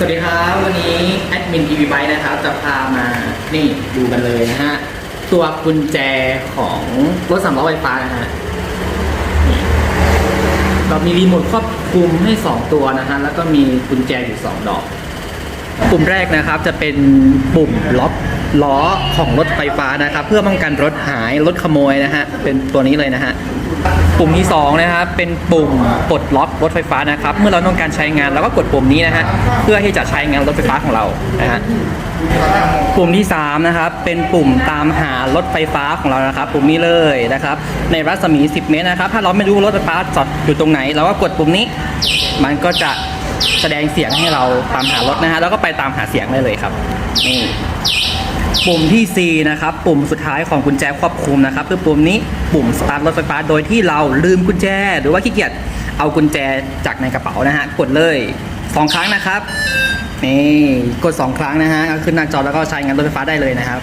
สวัสดีครับ วันนี้แอดมิน EV Byte นะครับ จะพามานี่ดูกันเลยนะฮะ ตัวกุญแจของรถสามล้อไฟฟ้านะฮะเรามีรีโมทครอบคุมให้ 2 ตัวนะฮะ แล้วก็มีกุญแจอยู่ 2 ดอก ปุ่มแรกนะครับจะเป็นปุ่มล็อกล้อของรถไฟฟ้านะครับ เพื่อป้องกันรถหายรถขโมยนะฮะ เป็นตัวนี้เลยนะฮะ ปุ่มที่สองนะครับเป็นปุ่มปลดล็อกรถไฟฟ้านะครับ เมื่อเราต้องการใช้งานเราก็กดปุ่มนี้นะฮะเพื่อที่จะใช้งานรถไฟฟ้าของเรานะฮะปุ่มที่สามนะครับเป็นปุ่มตามหารถไฟฟ้าของเรานะครับ ปุ่มนี้เลยนะครับ ในรัศมี 10 เมตรนะครับ ถ้าเราไม่รู้รถไฟฟ้าจอดอยู่ตรงไหน เราก็กดปุ่มนี้ มันก็จะแสดงเสียงให้เราตามหารถนะฮะแล้วก็ไปตามหาเสียงได้เลยครับนี่ ปุ่มที่4นะครับ ปุ่มสุดท้ายของกุญแจควบคุมนะครับคือปุ่มนี้ปุ่มสตาร์ทรถไฟฟ้าโดยที่เราลืมกุญแจ หรือว่าขี้เกียจเอากุญแจจากในกระเป๋านะฮะกดเลยสองครั้งนะครับนี่กดสองครั้งนะฮะก็ขึ้นหน้าจอแล้วก็ใช้งานรถไฟฟ้าได้เลยนะครับ